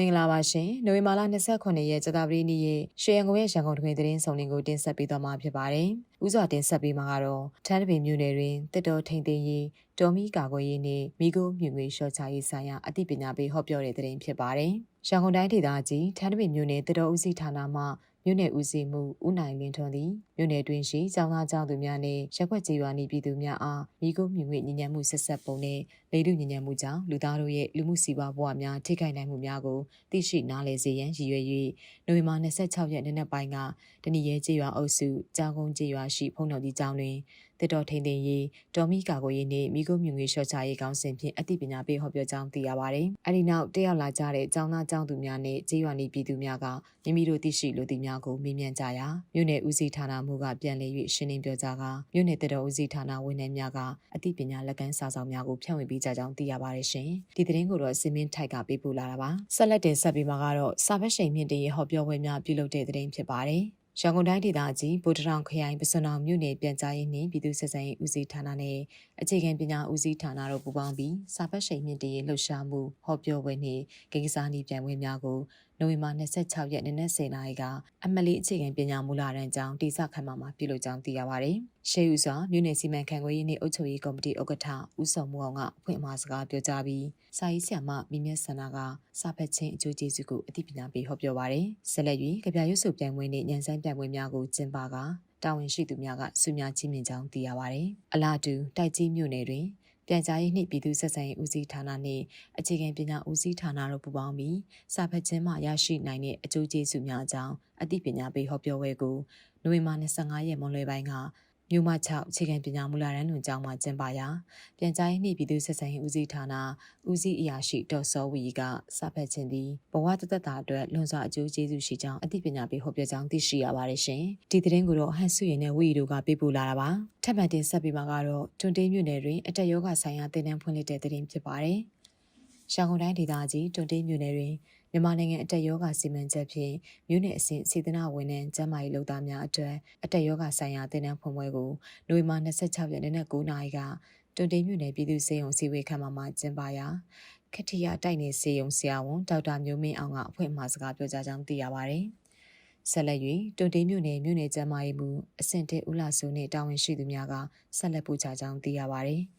မင်္ဂလာပါရှင်နိုဝင်ဘာလ29ရက်ကြာသပတေးနေ့ရဲ့ရွှေရန်ကုန်ရဲ့ရန်ကုန်တွင်သတင်းဆောင်လင်းကိုတင်ဆက်ပေးသွားမှာဖြစ်ပါတယ်။ဥစွာတင်ဆက်ပေးမှာကတော့ထန်းတပင်မြို့နယ်တွင်တစ်တော်ထိန်သိမ်းရေးတော်မီကာကွယ်ရေးနှင့်မိခိုးမြူငွေရှော့ချရေးဆိုင်ရာအသိပညာပေးဟောပြောတဲ့သတင်းဖြစ်ပါတယ်။ရန်ကုန်တိုင်းဒေသကြီးထန်းတပင်မြို့နယ်တစ်တော်ဦးစီးဌာနမှ မြို့နယ်ဦးစီးမှုဦးနိုင်လင်းထွန်းသည်မြို့နယ်တွင်ရှိကျောင်းသားကျောင်းသူများနှင့်ရက်ွက်ကြေးရွာနှင့်ပြည်သူများအားမိခိုးမြူငွေညဉ့်ညံမှုဆက်ဆက်ပုံနှင့်လေတုညဉ့်ညံမှုကြောင့်လူသားတို့ရဲ့လူမှုစီးပွားဘဝများထိခိုက်နိုင်မှုများကိုသိရှိနားလည်စေရန်ရည်ရွယ်၍နိုဝင်ဘာ26ရက်နေ့နက်ပိုင်းကတနီရဲကြေးရွာအုပ်စုကြောင်ကုန်းကြေးရွာရှိဖုန်တော်ကြီးကျောင်းတွင်တစ်တော်ထိန်သိမ်းရေးတော်မီကာကိုရေးနှင့်မိခိုးမြူငွေရှော့ချရေးကောင်းစဉ်ဖြင့်အသိပညာပေးဟောပြောကြောင်းသိရပါတယ်။အဲဒီနောက်တက်ရောက်လာကြတဲ့ကျောင်းသားကျောင်းသူများနှင့်ကြေးရွာနှင့်ပြည်သူများကမိမိတို့သိရှိလိုသည့်များကိုမေးမြန်းကြရာမြို့နယ်ဦးစီးဌာနမှကပြန်လည်၍ရှင်းလင်းပြောကြားကာမြို့နယ်တစ်တော်ဦးစီးဌာနဝန်ထမ်းများကအသိပညာလက်ကမ်းစာဆောင်များကိုဖြန့်ဝေပေးကြကြောင်းသိရပါတယ်ရှင်။ဒီသတင်းကိုတော့စင်မင်းထိုက်ကပေးပို့လာတာပါ။ဆက်လက်တင်ဆက်ပေးမှာကတော့စာဖတ်ရှင်မြင့်တရေဟောပြောပွဲများပြုလုပ်တဲ့သတင်းဖြစ်ပါတယ်။ရန်ကုန်တိုင်းဒေသကြီးဗိုလ်တရောင်ခရိုင်ပစွန်တော်မြို့နယ်ပြန်ကြားရေးနှင့်ပြည်သူ့ဆက်ဆံရေးဦးစီးဌာနနဲ့အခြေခံပညာဦးစီးဌာနတို့ပူးပေါင်းပြီးစာဖတ်ရှိန်မြင့်တရေးလှုပ်ရှားမှုဟောပြောပွဲနှင့်ကိစ္စနီးပြိုင်ပွဲများကို နိုဝင်ဘာ26ရက်နေ့နက်10:00နာရီကအမလီအခြေခံပညာမူလတန်းကျောင်းတိစခန်းမှာပြုလုပ်ကြောင်းသိရပါတယ်။ရှေးဦးစွာမြို့နယ်စီမံခန့်ခွဲရေးနှင့်အုပ်ချုပ်ရေးကော်မတီဥက္ကဋ္ဌဦးစောမှုအောင်ကအဖွင့်အမှာစကားပြောကြားပြီးစာရေးဆရာမမိမြတ်ဆန္ဒကစာဖတ်ခြင်းအကျိုးကျေးဇူးကိုအသိပညာပေးဟောပြောပါတယ်။ဆက်လက်၍ကြပြရွတ်စုပြိုင်ပွဲနှင့်ညံစမ်းပြိုင်ပွဲများကိုကျင်းပကတာဝန်ရှိသူများကဆုများချီးမြှင့်ကြောင်းသိရပါတယ်။အလားတူတိုက်ကြီးမြို့နယ်တွင် ပြန်ကြားရေးနှင့်ပြည်သူ့ဆက်ဆံရေးဦးစီးဌာနနှင့်အခြေခံပညာဦးစီးဌာနတို့ပူးပေါင်းပြီးစာဖတ်ခြင်းမှရရှိနိုင်တဲ့အကျိုးကျေးဇူးများအကြောင်းအသိပညာပေးဟောပြောပွဲကိုနိုဝင်ဘာ25ရက်မွန်လွဲပိုင်းက မြို့မ6အခြေခံပညာမူလတန်းလွန်ကျောင်းမှာကျင်းပရာပြန်ကြားရေးနှင့်ပြည်သူ့ဆက်ဆံရေးဦးစီးဌာနဦးစီးအရာရှိဒေါ်စောဝီကစဖတ်ခြင်းသည်ဘဝတသက်တာအတွက်လွန်စွာအကျိုးကျေးဇူးရှိကြောင်းအသိပညာပေးဟောပြောကြောင်းသိရှိရပါတယ်ရှင်။ဒီသတင်းကိုတော့ဟန်ဆုရင်နဲ့ဝီတို့ကပေးပို့လာတာပါ။ထပ်မံတင်ဆက်ပေးမှာကတော့တွန်တေးမြို့နယ်တွင်အတက်ယောဂဆိုင်ရာတင်နန်းဖွင့်လှစ်တဲ့သတင်းဖြစ်ပါတယ်။ရှောင်းကုန်တိုင်းဒေသကြီးတွန်တေးမြို့နယ်တွင် မြန်မာနိုင်ငံအတက်ယောဂစီမံချက်ဖြင့်မြို့နယ်အဆင့်စေတနာဝန်ထမ်းကျန်းမာရေးလုပ်သားများအတွက်အတက်ယောဂဆိုင်ရာသင်တန်းဖွင့်ပွဲကိုနိုဝင်ဘာ26ရက်နေ့နက်9:00နာရီကတွန်တိန်မြို့နယ်ပြည်သူ့စေယုံစီဝေခမ်းမှာကျင်းပရာခထီယာတိုက်နယ်စေယုံဆရာဝန်ဒေါက်တာမျိုးမင်းအောင်ကအဖွဲ့မှစကားပြောကြားကြောင်းသိရပါဗျ။ဆက်လက်၍တွန်တိန်မြို့နယ်မြို့နယ်ကျန်းမာရေးမှုအဆင့်တဲဦးလာဆိုနှင့်တာဝန်ရှိသူများကဆက်လက်ပို့ချကြောင်းသိရပါဗျ။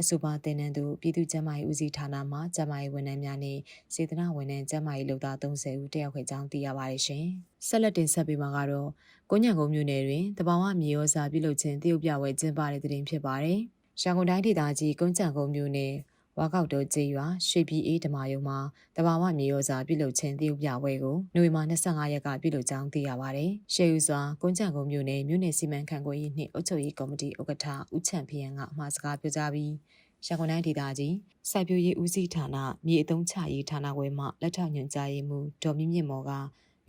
အဆိုပါတင်နန်းသူပြည်သူ့ကျန်းမာရေးဦးစီးဌာနမှကျန်းမာရေးဝန်ထမ်းများနဲ့စေတနာဝန်ထမ်းကျန်းမာရေးလုပ်သား30ဦးတက်ရောက်ခဲ့ကြောင်းသိရပါတယ်ရှင်။ဆက်လက်တင်ဆက်ပေးမှာကတော့ကိုညံကုန်းမြို့နယ်တွင်တဘာဝမြေရောစာပြုလုပ်ခြင်းတရုတ်ပြပွဲကျင်းပတဲ့တဲ့တင်ဖြစ်ပါတယ်။ရန်ကုန်တိုင်းဒေသကြီးကုန်းကြံကုန်းမြို့နယ် ဝါကောက်တော်ကျေးရွာရွှေပြည်အေးဓမာယုံမှာတဘာဝမြေရောစာပြုလုပ်ခြင်းတရုတ်ပြပွဲကိုနိုဝင်ဘာ25ရက်ကပြုလုပ်ကြောင်းသိရပါတယ်။ရှေးဦးစွာကွန်းချံကုန်းမြို့နယ်မြို့နယ်စီမံခန့်ခွဲရေးနှင့်အုပ်ချုပ်ရေးကော်မတီဥက္ကဋ္ဌဦးချန့်ဖျန်ကအမှားစကားပြောကြားပြီးရန်ကုန်တိုင်းဒေသကြီးစိုက်ပျိုးရေးဦးစီးဌာနမြေအုံချရေးဌာနခွဲမှလက်ထောက်ညွှန်ကြားရေးမှူးဒေါ်မြင့်မြင့်မော်က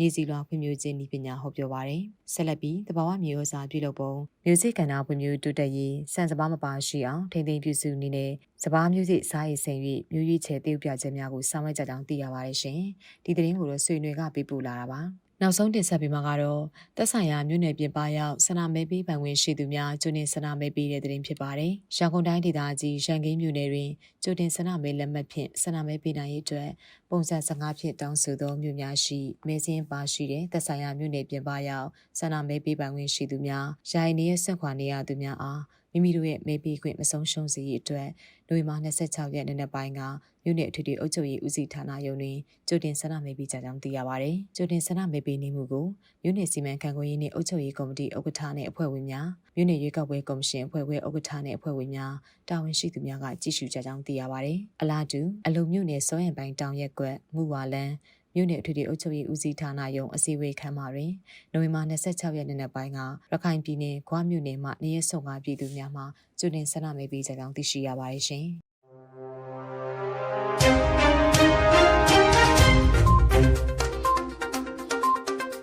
မြေစီလွာဖွံ့ဖြိုးခြင်းဤပညာဟောပြောပါရယ်ဆက်လက်ပြီးတဘာဝမြေဩဇာပြုလုပ်ပုံမျိုးစိကဏ္ဍဖွံ့ဖြိုးတိုးတက်ရေးစံစဘာမပါရှိအောင်ထိမ့်သိမ်းပြုစုနေနဲ့စဘာမျိုးစိစားရည်ဆင်၍မျိုးရည်ချဲတည်ပြခြင်းများကိုဆောင်ရွက်ကြကြောင်းသိရပါတယ်ရှင်ဒီသတင်းကိုတော့ဆွေနွေကပေးပို့လာတာပါ နောက်ဆုံးတင်ဆက်ပေးမှာကတော့သက်ဆိုင်ရာမြို့နယ်ပြင်ပရောက်ဆန္ဒမဲပေးပိုင်ဝင်ရှိသူများကျွတင်ဆန္ဒမဲပေးတဲ့တဲ့တင်ဖြစ်ပါတယ်။ရန်ကုန်တိုင်းဒေသကြီးရန်ကင်းမြို့နယ်တွင်ကျွတင်ဆန္ဒမဲလက်မှတ်ဖြင့်ဆန္ဒမဲပေးနိုင်ရေးအတွက်ပုံစံ15ဖြင့်တောင်းဆိုသောမြို့များရှိမဲစင်းပါရှိတဲ့သက်ဆိုင်ရာမြို့နယ်ပြင်ပရောက်ဆန္ဒမဲပေးပိုင်ဝင်ရှိသူများယာယီနေရဆက်ခွာနေရသူများအား မိမိတို့ရဲ့မေးပြီးခွင့်မဆုံးရှုံးစေရအတွက်နိုဝင်ဘာ26ရက်နေ့နက်ပိုင်းကမြို့နယ်အထူးအုပ်ချုပ်ရေးဦးစီးဌာနရုံးတွင်ကြိုတင်ဆန္ဒမေးပြီးကြကြောင်းသိရပါဗျ။ကြိုတင်ဆန္ဒမေးပြီးနေမှုကိုမြို့နယ်စီမံခန့်ခွဲရေးနှင့်အုပ်ချုပ်ရေးကော်မတီဥက္ကဋ္ဌနှင့်အဖွဲ့ဝင်များမြို့နယ်ရွေးကောက်ပွဲကော်မရှင်အဖွဲ့ခွဲဥက္ကဋ္ဌနှင့်အဖွဲ့ဝင်များတာဝန်ရှိသူများကကြည့်ရှုကြကြောင်းသိရပါဗျ။အလားတူအလုံမြို့နယ်စောရံပိုင်းတောင်ရက်ကွက်ငူဝါလန်း မြို့နယ်အထူးအုပ်ချုပ်ရေးဦးစီးဌာနယုံအစည်းအဝေးခန်းမှာတွင်နိုဝင်ဘာ26ရက်နေ့နက်ပိုင်းကရခိုင်ပြည်နယ်ဂွမြို့နယ်မှနေရဆုံကပြည်သူများမှကျွတင်ဆန္ဒမေးပေးကြကြောင်းသိရှိရပါတယ်ရှင်။